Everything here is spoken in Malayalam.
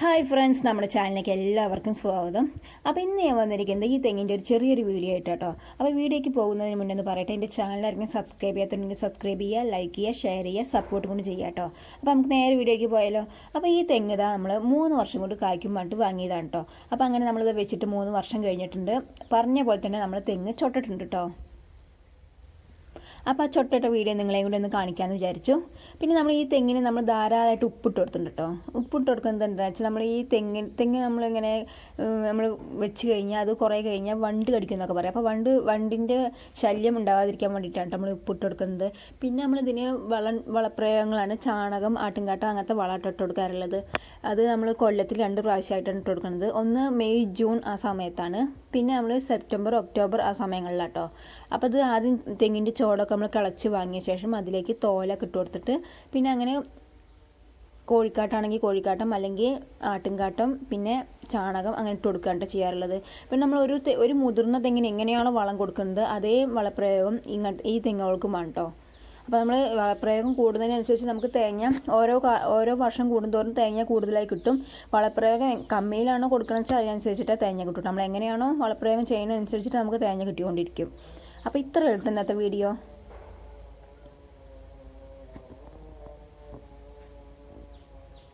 ഹായ് ഫ്രണ്ട്സ് നമ്മുടെ ചാനലിലേക്ക് എല്ലാവർക്കും സ്വാഗതം. അപ്പോൾ ഇന്ന് ഞാൻ വന്നിരിക്കുന്നത് ഈ തെങ്ങിന്റെ ഒരു ചെറിയൊരു വീഡിയോ ആയിട്ട് കേട്ടോ അപ്പോൾ വീഡിയോയ്ക്ക് പോകുന്നതിന് മുന്നേ ഒന്ന് പറയട്ടെ എന്റെ ചാനലായിരിക്കും സബ്സ്ക്രൈബ് ചെയ്യാത്തുണ്ടെങ്കിൽ സബ്സ്ക്രൈബ് ചെയ്യുക ലൈക്ക് ചെയ്യുക ഷെയർ ചെയ്യുക സപ്പോർട്ട് കൊണ്ട് ചെയ്യുക കേട്ടോ അപ്പോൾ നമുക്ക് നേരെ വീഡിയോയ്ക്ക് പോയാലോ? അപ്പോൾ ഈ തെങ്ങ് ഇതാ നമ്മൾ മൂന്ന് വർഷം കൊണ്ട് കായ്ക്കും പറഞ്ഞിട്ട് വാങ്ങിയതാണ് കേട്ടോ അപ്പോൾ അങ്ങനെ നമ്മളിത് വെച്ചിട്ട് മൂന്ന് വർഷം കഴിഞ്ഞിട്ടുണ്ട്. പറഞ്ഞ പോലെ തന്നെ നമ്മൾ തെങ്ങ് ചൊട്ടിട്ടുണ്ട് കേട്ടോ അപ്പോൾ ആ ചൊട്ടിട്ട വീഡിയോ നിങ്ങളെയും കൂടി ഒന്ന് കാണിക്കാമെന്ന് വിചാരിച്ചു. പിന്നെ നമ്മൾ ഈ തെങ്ങിന് നമ്മൾ ധാരാളമായിട്ട് ഉപ്പിട്ട് കൊടുത്തിട്ടുണ്ട് കേട്ടോ ഉപ്പിട്ട് കൊടുക്കുന്നത് എന്താണെന്ന് വെച്ചാൽ നമ്മൾ ഈ തെങ്ങ് തെങ്ങ് നമ്മളിങ്ങനെ നമ്മൾ വെച്ച് കഴിഞ്ഞാൽ അത് കുറേ കഴിഞ്ഞാൽ വണ്ട് കടിക്കുന്നൊക്കെ പറയും. അപ്പോൾ വണ്ട് വണ്ടിന്റെ ശല്യം ഉണ്ടാവാതിരിക്കാൻ വേണ്ടിയിട്ടാണ് നമ്മൾ ഉപ്പിട്ട് കൊടുക്കുന്നത്. പിന്നെ നമ്മൾ ഇതിന് വള വളപ്രയോഗങ്ങളാണ് ചാണകം ആട്ടുംകാട്ടം അങ്ങനത്തെ വളമായിട്ട് ഇട്ട് കൊടുക്കാറുള്ളത്. അത് നമ്മൾ കൊല്ലത്തിൽ രണ്ട് പ്രാവശ്യമായിട്ടാണ് ഇട്ട് കൊടുക്കുന്നത്. ഒന്ന് മെയ് ജൂൺ ആ സമയത്താണ്. പിന്നെ നമ്മൾ സെപ്റ്റംബർ ഒക്ടോബർ ആ സമയങ്ങളിലാട്ടോ അപ്പോൾ അത് ആദ്യം തെങ്ങിന്റെ ചോടൊക്കെ നമ്മൾ കിളച്ച് വാങ്ങിയ ശേഷം അതിലേക്ക് തോലൊക്കെ ഇട്ട് കൊടുത്തിട്ട് പിന്നെ അങ്ങനെ കോഴിക്കാട്ടാണെങ്കിൽ കോഴിക്കാട്ടം അല്ലെങ്കിൽ ആട്ടിൻകാട്ടം പിന്നെ ചാണകം അങ്ങനെ ഇട്ട് കൊടുക്കുകയാണ് ചെയ്യാറുള്ളത്. പിന്നെ നമ്മൾ ഒരു ഒരു മുതിർന്ന തെങ്ങിന് എങ്ങനെയാണോ വളം കൊടുക്കുന്നത് അതേ വളപ്രയോഗം ഇങ്ങോട്ട് ഈ തെങ്ങുകൾക്കും വേണം കേട്ടോ അപ്പോൾ നമ്മൾ വളപ്രയോഗം കൂടുന്നതിനനുസരിച്ച് നമുക്ക് തേങ്ങ ഓരോ ഓരോ വർഷം കൂടുന്തോറും തേങ്ങ കൂടുതലായി കിട്ടും. വളപ്രയോഗം കമ്മിയിലാണോ കൊടുക്കണമെന്ന് വെച്ചാൽ അതിനനുസരിച്ചിട്ട് തേങ്ങ കിട്ടും. നമ്മൾ എങ്ങനെയാണോ വളപ്രയോഗം ചെയ്യുന്നതനുസരിച്ചിട്ട് നമുക്ക് തേങ്ങ കിട്ടിക്കൊണ്ടിരിക്കും. അപ്പോൾ ഇത്രയേ ഉള്ളൂ ഇന്നത്തെ വീഡിയോ